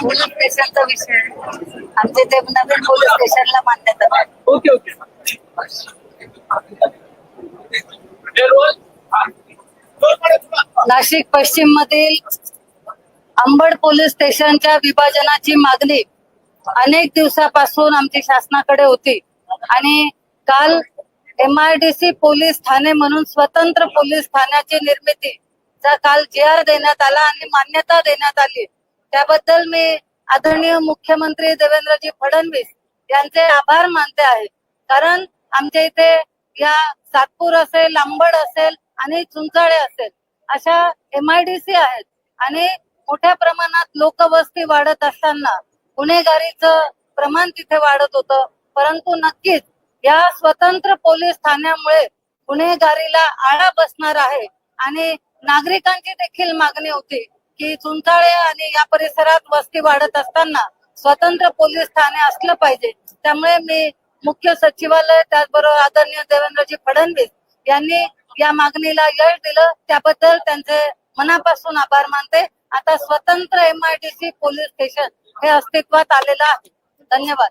Police स्टेशनचा विषय आहे. आमचे ते नवीन पोलीस स्टेशनला मान्यता नाही. ओके ओके नाशिक पश्चिम मधील अंबड पोलीस स्टेशनच्या विभाजनाची मागणी अनेक दिवसापासून आमची शासनाकडे होती आणि काल M I D C police Thane म्हणून स्वतंत्र पोलीस ठाण्याची निर्मिती काल जे आर देण्यात आला आणि मान्यता देण्यात आली त्याबद्दल मी आदरणीय मुख्यमंत्री देवेंद्रजी फडणवीस यांचे आभार मानते आहे. कारण आमच्या इथे या सातपूर असेल लांबड असेल आणि चुंचाळे असेल अशा एम आय डी सी आहेत. आणि मोठ्या प्रमाणात लोकवस्ती वाढत असताना गुन्हेगारीचं प्रमाण तिथे वाढत होतं. परंतु नक्कीच या स्वतंत्र पोलीस ठाण्यामुळे गुन्हेगारीला आळा बसणार आहे. आणि नागरिकांची देखील मागणी होती की चुंचाळे आणि या परिसरात वस्ती वाढत असताना स्वतंत्र पोलीस ठाणे असलं पाहिजे. त्यामुळे मी मुख्य सचिवालय त्याचबरोबर आदरणीय देवेंद्रजी फडणवीस यांनी या मागणीला यश दिलं. त्याबद्दल त्यांचे मनापासून आभार मानते. आता स्वतंत्र एमआयडीसी पोलीस स्टेशन हे अस्तित्वात आलेलं आहे. धन्यवाद.